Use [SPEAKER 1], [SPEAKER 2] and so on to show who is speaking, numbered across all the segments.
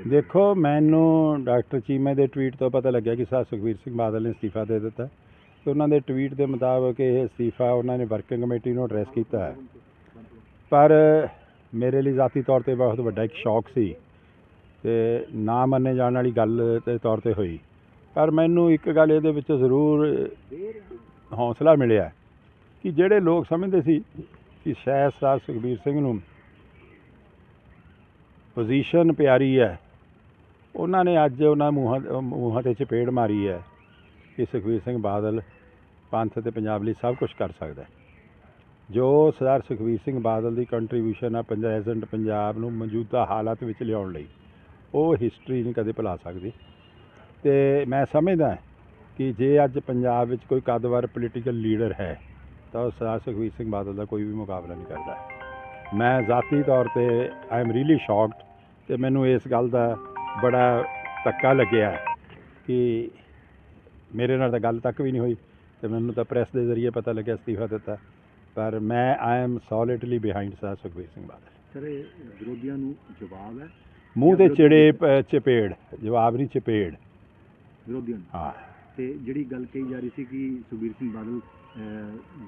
[SPEAKER 1] ਬਾਰੇ
[SPEAKER 2] ਦੇਖੋ, ਮੈਨੂੰ ਡਾਕਟਰ ਚੀਮੇ ਦੇ ਟਵੀਟ ਤੋਂ ਪਤਾ ਲੱਗਿਆ ਕਿ ਸਰ ਸੁਖਬੀਰ ਸਿੰਘ ਬਾਦਲ ਨੇ ਅਸਤੀਫਾ ਦੇ ਦਿੱਤਾ। ਤੇ ਉਹਨਾਂ ਦੇ ਟਵੀਟ ਦੇ ਮੁਤਾਬਕ ਇਹ ਅਸਤੀਫਾ ਉਹਨਾਂ ਨੇ ਵਰਕਿੰਗ ਕਮੇਟੀ ਨੂੰ ਐਡਰੈਸ ਕੀਤਾ ਹੈ। ਪਰ ਮੇਰੇ ਲਈ ਜ਼ਾਤੀ ਤੌਰ ਤੇ ਬਹੁਤ ਵੱਡਾ ਇੱਕ ਸ਼ੌਕ ਸੀ ਤੇ ਨਾ ਮੰਨੇ ਜਾਣ ਵਾਲੀ ਗੱਲ ਦੇ ਤੌਰ ਤੇ ਹੋਈ। ਪਰ ਮੈਨੂੰ ਇੱਕ ਗੱਲ ਇਹਦੇ ਵਿੱਚ ਜ਼ਰੂਰ ਹੌਸਲਾ ਮਿਲਿਆ ਕਿ ਜਿਹੜੇ ਲੋਕ ਸਮਝਦੇ ਸੀ ਕਿ ਸ਼ਾਇਦ ਸਰ ਸੁਖਬੀਰ ਸਿੰਘ ਨੂੰ ਪੋਜੀਸ਼ਨ ਪਿਆਰੀ ਹੈ ਉਹਨਾਂ ਨੇ ਅੱਜ ਉਹਨਾਂ ਮੂੰਹਾਂ ਮੂੰਹਾਂ ਤੇ ਚਪੇੜ ਮਾਰੀ ਹੈ ਕਿ ਸੁਖਬੀਰ ਸਿੰਘ ਬਾਦਲ ਪੰਥ ਤੇ ਪੰਜਾਬ ਲਈ ਸਭ ਕੁਝ ਕਰ ਸਕਦਾ ਹੈ। ਜੋ ਸਰਦਾਰ ਸੁਖਬੀਰ ਸਿੰਘ ਬਾਦਲ ਦੀ ਕੰਟਰੀਬਿਊਸ਼ਨ ਆ ਪੰਜਾਬ ਪੰਜਾਬ ਨੂੰ ਮੌਜੂਦਾ ਹਾਲਾਤ ਵਿੱਚ ਲਿਆਉਣ ਲਈ, ਉਹ ਹਿਸਟਰੀ ਨਹੀਂ ਕਦੇ ਭੁਲਾ ਸਕਦੀ। ਤੇ ਮੈਂ ਸਮਝਦਾ ਕਿ ਜੇ ਅੱਜ ਪੰਜਾਬ ਵਿੱਚ ਕੋਈ ਕਦਵਰ ਪੋਲੀਟੀਕਲ ਲੀਡਰ ਹੈ, ਤਾਂ ਉਹ ਸਰਦਾਰ ਸੁਖਬੀਰ ਸਿੰਘ ਬਾਦਲ ਦਾ ਕੋਈ ਵੀ ਮੁਕਾਬਲਾ ਨਹੀਂ ਕਰਦਾ। ਮੈਂ ਜ਼ਾਤੀ ਤੌਰ ਤੇ ਆਈ ਐਮ ਰੀਲੀ ਸ਼ੌਕਡ ਤੇ ਮੈਨੂੰ ਇਸ ਗੱਲ ਦਾ ਬੜਾ ਧੱਕਾ ਲੱਗਿਆ ਕਿ ਮੇਰੇ ਨਾਲ ਤਾਂ ਗੱਲ ਤੱਕ ਵੀ ਨਹੀਂ ਹੋਈ ਤੇ ਮੈਨੂੰ ਤਾਂ ਪ੍ਰੈਸ ਦੇ ਜ਼ਰੀਏ ਪਤਾ ਲੱਗਿਆ ਅਸਤੀਫਾ ਦਿੱਤਾ। ਪਰ ਮੈਂ I am solidly behind sir Sukhbir Singh Badal.
[SPEAKER 1] Sir ਇਹ ਵਿਰੋਧੀਆਂ ਨੂੰ ਜਵਾਬ ਹੈ?
[SPEAKER 2] ਮੂੰਹ ਤੇ ਚਿੜੇ ਪ- ਚਪੇੜ ਜਵਾਬ ਨਹੀਂ ਚਪੇੜ।
[SPEAKER 1] ਵਿਰੋਧੀਆਂ ਨੂੰ?
[SPEAKER 2] ਹਾਂ।
[SPEAKER 1] ਤੇ ਜਿਹੜੀ ਗੱਲ ਕਹੀ ਜਾ ਰਹੀ ਸੀ ਕਿ ਸੁਖਬੀਰ ਸਿੰਘ ਬਾਦਲ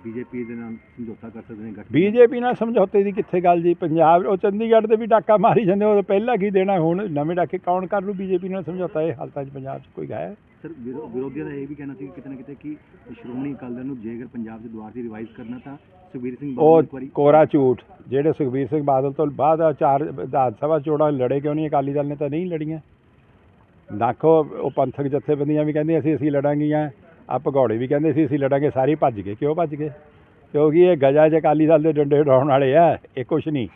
[SPEAKER 1] ਬੀਜੇਪੀ ਦੇ ਨਾਲ ਸਮਝੌਤਾ ਕਰ ਸਕਦੇ ਨੇ ਗੱਠ
[SPEAKER 2] ਬੀਜੇਪੀ ਨਾਲ ਸਮਝੌਤੇ ਦੀ ਕਿੱਥੇ ਗੱਲ ਜੀ? ਪੰਜਾਬ ਉਹ ਚੰਡੀਗੜ੍ਹ ਤੇ ਵੀ ਡਾਕਾ ਮਾਰੀ ਜਾਂਦੇ ਉਹ ਪਹਿਲਾਂ ਕੀ ਦੇਣਾ ਹੁਣ? ਨਵੇਂ ਡਾਕੇ ਕੌਣ ਕਰ ਲੂ ਬੀਜੇਪੀ ਨਾਲ ਸਮਝੌਤਾ? ਇਹ ਹਾਲਤਾਂ 'ਚ ਪੰਜਾਬ 'ਚ ਕੋਈ ਹੈ?
[SPEAKER 1] ਸਰ ਵਿਰੋ- ਵਿਰੋਧੀਆਂ ਦਾ ਇਹ ਵੀ ਕਹਿਣਾ ਸੀ ਕਿ ਕਿਤੇ ਨਾ ਕਿਤੇ ਕਿ ਸ਼੍ਰੋਮਣੀ ਅਕਾਲੀ ਦਲ ਨੂੰ ਜੇਕਰ ਪੰਜਾਬ ਦੇ ਦੁਆਰ ਤੇ ਰਿਵਾਈਜ਼ ਕਰਨਾ ਤਾਂ ਸੁਖਬੀਰ ਸਿੰਘ ਬਾਦਲ ਇੱਕ ਵਾਰੀ
[SPEAKER 2] ਕੋਰਾ ਝੂਠ। ਜਿਹੜੇ ਸੁਖਬੀਰ ਸਿੰਘ ਬਾਦਲ ਤੋਂ ਬਾਅਦ ਆ ਚਾਰ ਵਿਧਾਨ ਸਭਾ ਚੋਣਾਂ ਲੜੇ ਕਿਉਂ ਨਹੀਂ? ਅਕਾਲੀ ਦਲ ਨੇ ਤਾਂ ਨਹੀਂ ਲੜੀਆਂ। ਦੇਖੋ ਉਹ ਪੰਥਕ ਜਥੇਬੰਦੀਆਂ ਵੀ ਕਹਿੰਦੀਆਂ ਸੀ ਅਸੀਂ ਲੜਾਂਗੀਆਂ। ਆ ਭਗੌੜੇ ਵੀ ਕਹਿੰਦੇ ਸੀ ਅਸੀਂ ਲੜਾਂਗੇ ਸਾਰੇ ਭੱਜ ਗਏ। ਕਿਉਂ ਭੱਜ ਗਏ? ਕਿਉਂਕਿ ਇਹ ਗਜਾ ਚ ਅਕਾਲੀ ਦਲ ਦੇ ਡੰਡੇ ਉਡਾਉਣ ਵਾਲੇ ਆ ਇਹ ਕੁਛ ਨਹੀਂ।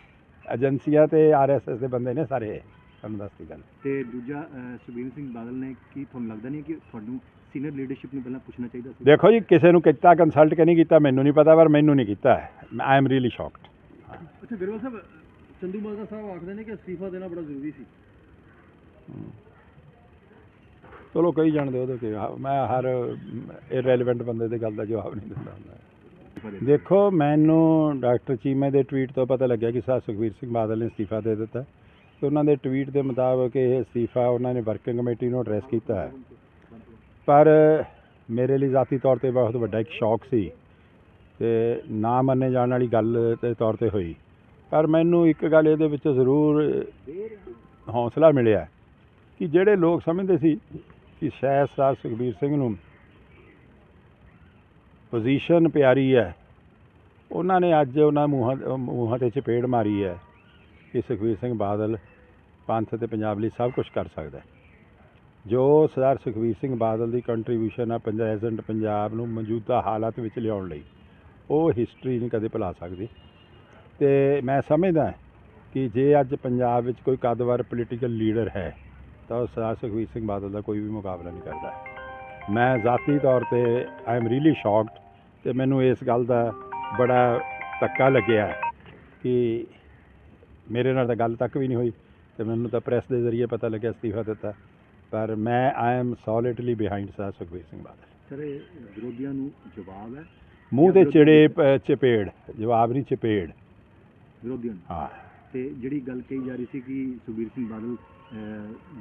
[SPEAKER 2] ਏਜੰਸੀਆਂ ਤੇ ਆਰਐਸਐਸ ਦੇ ਬੰਦੇ ਨੇ ਸਾਰੇ ਤੁਹਾਨੂੰ ਦੱਸਦੀ ਗੱਲ।
[SPEAKER 1] ਤੇ ਦੂਜਾ ਸੁਖਬੀਰ ਸਿੰਘ ਬਾਦਲ ਨੇ ਕੀ ਤੁਹਾਨੂੰ ਲੱਗਦਾ ਨਹੀਂ ਕਿ ਤੁਹਾਨੂੰ ਸੀਨੀਅਰ ਲੀਡਰਸ਼ਿਪ ਨੂੰ ਪਹਿਲਾਂ ਪੁੱਛਣਾ ਚਾਹੀਦਾ ਸੀ?
[SPEAKER 2] ਦੇਖੋ ਜੀ ਕਿਸੇ ਨੂੰ ਕੀਤਾ ਕੰਸਲਟ ਕਿ ਨਹੀਂ ਕੀਤਾ ਮੈਨੂੰ ਨਹੀਂ ਪਤਾ ਪਰ ਮੈਨੂੰ ਨਹੀਂ ਕੀਤਾ। ਆਈ ਐਮ ਰੀਲੀ ਸ਼ੌਕਡ
[SPEAKER 1] ਅੱਛਾ ਬਿਰਵਾ ਸਾਹਿਬ ਚੰਦੂ ਮਾਜਰਾ ਸਾਹਿਬ ਆਖਦੇ ਨੇ ਕਿ ਅਸਤੀਫਾ ਦੇਣਾ ਬੜਾ ਜ਼ਰੂਰੀ ਸੀ।
[SPEAKER 2] ਚਲੋ ਕਈ ਜਾਣਦੇ ਉਹਦੇ ਕਿ ਮੈਂ ਹਰ ਇਰੈਲੇਵੈਂਟ ਬੰਦੇ ਦੇ ਗੱਲ ਦਾ ਜਵਾਬ ਨਹੀਂ ਦਿੰਦਾ ਹੁੰਦਾ। ਦੇਖੋ, ਮੈਨੂੰ ਡਾਕਟਰ ਚੀਮੇ ਦੇ ਟਵੀਟ ਤੋਂ ਪਤਾ ਲੱਗਿਆ ਕਿ ਸਰ ਸੁਖਬੀਰ ਸਿੰਘ ਬਾਦਲ ਨੇ ਅਸਤੀਫਾ ਦੇ ਦਿੱਤਾ। ਤੇ ਉਹਨਾਂ ਦੇ ਟਵੀਟ ਦੇ ਮੁਤਾਬਕ ਇਹ ਅਸਤੀਫਾ ਉਹਨਾਂ ਨੇ ਵਰਕਿੰਗ ਕਮੇਟੀ ਨੂੰ ਐਡਰੈਸ ਕੀਤਾ ਹੈ। ਪਰ ਮੇਰੇ ਲਈ ਜ਼ਾਤੀ ਤੌਰ ਤੇ ਬਹੁਤ ਵੱਡਾ ਇੱਕ ਸ਼ੌਕ ਸੀ ਤੇ ਨਾ ਮੰਨੇ ਜਾਣ ਵਾਲੀ ਗੱਲ ਦੇ ਤੌਰ ਤੇ ਹੋਈ। ਪਰ ਮੈਨੂੰ ਇੱਕ ਗੱਲ ਇਹਦੇ ਵਿੱਚ ਜ਼ਰੂਰ ਹੌਸਲਾ ਮਿਲਿਆ ਕਿ ਜਿਹੜੇ ਲੋਕ ਸਮਝਦੇ ਸੀ ਕਿ ਸ਼ਾਇਦ ਸਰ ਸੁਖਬੀਰ ਸਿੰਘ ਨੂੰ ਪੋਜੀਸ਼ਨ ਪਿਆਰੀ ਹੈ। ਉਹਨਾਂ ਨੇ ਅੱਜ ਉਹਨਾਂ ਮੂੰਹਾਂ ਮੂੰਹਾਂ ਤੇ ਚਪੇੜ ਮਾਰੀ ਹੈ ਕਿ ਸੁਖਬੀਰ ਸਿੰਘ ਬਾਦਲ ਪੰਥ ਤੇ ਪੰਜਾਬ ਲਈ ਸਭ ਕੁਝ ਕਰ ਸਕਦਾ ਹੈ। ਜੋ ਸਰਦਾਰ ਸੁਖਬੀਰ ਸਿੰਘ ਬਾਦਲ ਦੀ ਕੰਟਰੀਬਿਊਸ਼ਨ ਆ ਪੰਜਾਬ ਪੰਜਾਬ ਨੂੰ ਮੌਜੂਦਾ ਹਾਲਾਤ ਵਿੱਚ ਲਿਆਉਣ ਲਈ, ਉਹ ਹਿਸਟਰੀ ਨਹੀਂ ਕਦੇ ਭੁਲਾ ਸਕਦੀ। ਤੇ ਮੈਂ ਸਮਝਦਾ ਕਿ ਜੇ ਅੱਜ ਪੰਜਾਬ ਵਿੱਚ ਕੋਈ ਕਦਵਰ ਪੋਲੀਟੀਕਲ ਲੀਡਰ ਹੈ ਤਾਂ ਸਰਦਾਰ ਸੁਖਬੀਰ ਸਿੰਘ ਬਾਦਲ ਦਾ ਕੋਈ ਵੀ ਮੁਕਾਬਲਾ ਨਹੀਂ ਕਰਦਾ। ਮੈਂ ਜ਼ਾਤੀ ਤੌਰ ਤੇ ਆਈ ਐਮ ਰੀਲੀ ਸ਼ੌਕਡ ਤੇ ਮੈਨੂੰ ਇਸ ਗੱਲ ਦਾ ਬੜਾ ਧੱਕਾ ਲੱਗਿਆ ਕਿ ਮੇਰੇ ਨਾਲ ਤਾਂ ਗੱਲ ਤੱਕ ਵੀ ਨਹੀਂ ਹੋਈ ਤੇ ਮੈਨੂੰ ਤਾਂ ਪ੍ਰੈਸ ਦੇ ਜ਼ਰੀਏ ਪਤਾ ਲੱਗਿਆ ਅਸਤੀਫਾ ਦਿੱਤਾ। ਪਰ ਮੈਂ I am solidly behind sir Sukhbir Singh Badal.
[SPEAKER 1] Sir ਇਹ ਵਿਰੋਧੀਆਂ ਨੂੰ ਜਵਾਬ ਹੈ
[SPEAKER 2] ਮੂੰਹ ਤੇ ਚਿੜੇ ਚਪੇੜ ਜਵਾਬ ਨਹੀਂ ਚਪੇੜ।
[SPEAKER 1] ਵਿਰੋਧੀਆਂ
[SPEAKER 2] ਹਾਂ।
[SPEAKER 1] ਤੇ ਜਿਹੜੀ ਗੱਲ ਕਹੀ ਜਾ ਰਹੀ ਸੀ ਕਿ ਸੁਖਬੀਰ ਸਿੰਘ ਬਾਦਲ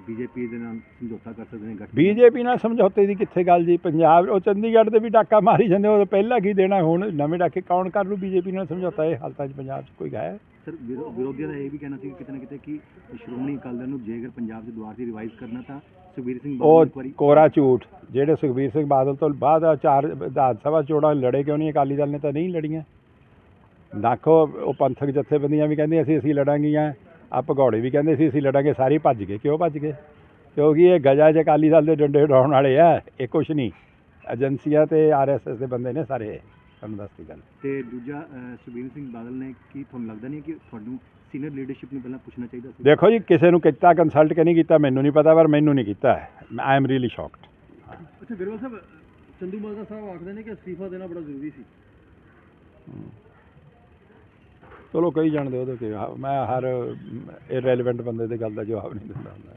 [SPEAKER 1] ਬੀਜੇਪੀ ਦੇ ਨਾਲ ਸਮਝੌਤਾ ਕਰ ਸਕਦੇ ਨੇ ਗੱਠ
[SPEAKER 2] ਬੀਜੇਪੀ ਨਾਲ ਸਮਝੌਤੇ ਦੀ ਕਿੱਥੇ ਗੱਲ ਜੀ? ਪੰਜਾਬ ਉਹ ਚੰਡੀਗੜ੍ਹ ਤੇ ਵੀ ਡਾਕਾ ਮਾਰੀ ਜਾਂਦੇ ਉਹ ਪਹਿਲਾਂ ਕੀ ਦੇਣਾ ਹੁਣ? ਨਵੇਂ ਡਾਕੇ ਕੌਣ ਕਰ ਲੂ ਬੀਜੇਪੀ ਨਾਲ ਸਮਝੌਤਾ? ਇਹ ਹਾਲਤਾਂ 'ਚ ਪੰਜਾਬ 'ਚ ਕੋਈ ਹੈ?
[SPEAKER 1] ਸਰ ਵਿਰੋ- ਵਿਰੋਧੀਆਂ ਦਾ ਇਹ ਵੀ ਕਹਿਣਾ ਸੀ ਕਿ ਕਿਤੇ ਨਾ ਕਿਤੇ ਕਿ ਸ਼੍ਰੋਮਣੀ ਅਕਾਲੀ ਦਲ ਨੂੰ ਜੇਕਰ ਪੰਜਾਬ ਦੇ ਦੁਆਰ ਤੇ ਰਿਵਾਈਜ਼ ਕਰਨਾ ਤਾਂ ਸੁਖਬੀਰ ਸਿੰਘ ਬਾਦਲ ਇੱਕ ਵਾਰੀ
[SPEAKER 2] ਕੋਰਾ ਝੂਠ। ਜਿਹੜੇ ਸੁਖਬੀਰ ਸਿੰਘ ਬਾਦਲ ਤੋਂ ਬਾਅਦ ਆ ਚਾਰ ਵਿਧਾਨ ਸਭਾ ਚੋਣਾਂ ਲੜੇ ਕਿਉਂ ਨਹੀਂ? ਅਕਾਲੀ ਦਲ ਨੇ ਤਾਂ ਨਹੀਂ ਲੜੀਆਂ। ਦੇਖੋ ਉਹ ਪੰਥਕ ਜਥੇਬੰਦੀਆਂ ਵੀ ਕਹਿੰਦੀਆਂ ਸੀ ਅਸੀਂ ਲੜਾਂਗੀਆਂ। ਆ ਭਗੌੜੇ ਵੀ ਕਹਿੰਦੇ ਸੀ ਅਸੀਂ ਲੜਾਂਗੇ ਸਾਰੇ ਭੱਜ ਗਏ। ਕਿਉਂ ਭੱਜ ਗਏ? ਕਿਉਂਕਿ ਇਹ ਗਜਾ ਚ ਅਕਾਲੀ ਦਲ ਦੇ ਡੰਡੇ ਉਡਾਉਣ ਵਾਲੇ ਆ ਇਹ ਕੁਛ ਨਹੀਂ। ਏਜੰਸੀਆਂ ਤੇ ਆਰਐਸਐਸ ਦੇ ਬੰਦੇ ਨੇ ਸਾਰੇ। ਤੁਹਾਨੂੰ ਦੱਸਦੀ ਗੱਲ।
[SPEAKER 1] ਤੇ ਦੂਜਾ ਸੁਖਬੀਰ ਸਿੰਘ ਬਾਦਲ ਨੇ ਕੀ ਤੁਹਾਨੂੰ ਲੱਗਦਾ ਨਹੀਂ ਕਿ ਤੁਹਾਨੂੰ ਸੀਨੀਅਰ ਲੀਡਰਸ਼ਿਪ ਨੂੰ ਪਹਿਲਾਂ ਪੁੱਛਣਾ ਚਾਹੀਦਾ ਸੀ?
[SPEAKER 2] ਦੇਖੋ ਜੀ ਕਿਸੇ ਨੂੰ ਕੀਤਾ ਕੰਸਲਟ ਕਿ ਨਹੀਂ ਕੀਤਾ ਮੈਨੂੰ ਨਹੀਂ ਪਤਾ ਪਰ ਮੈਨੂੰ ਨਹੀਂ ਕੀਤਾ। ਆਈ ਐਮ ਰੀਲੀ ਸ਼ੌਕਡ
[SPEAKER 1] ਅੱਛਾ ਬਿਰਵਾ ਸਾਹਿਬ ਚੰਦੂ ਮਾਜਰਾ ਸਾਹਿਬ ਆਖਦੇ ਨੇ ਕਿ ਅਸਤੀਫਾ ਦੇਣਾ ਬੜਾ ਜ਼ਰੂਰੀ ਸੀ।
[SPEAKER 2] ਚਲੋ ਕਹੀ ਜਾਣਦੇ ਉਹਦੇ ਕਿ ਮੈਂ ਹਰ ਇਰੈਲੇਵੈਂਟ ਬੰਦੇ ਦੇ ਗੱਲ ਦਾ ਜਵਾਬ ਨਹੀਂ ਦਿੰਦਾ ਹੁੰਦਾ।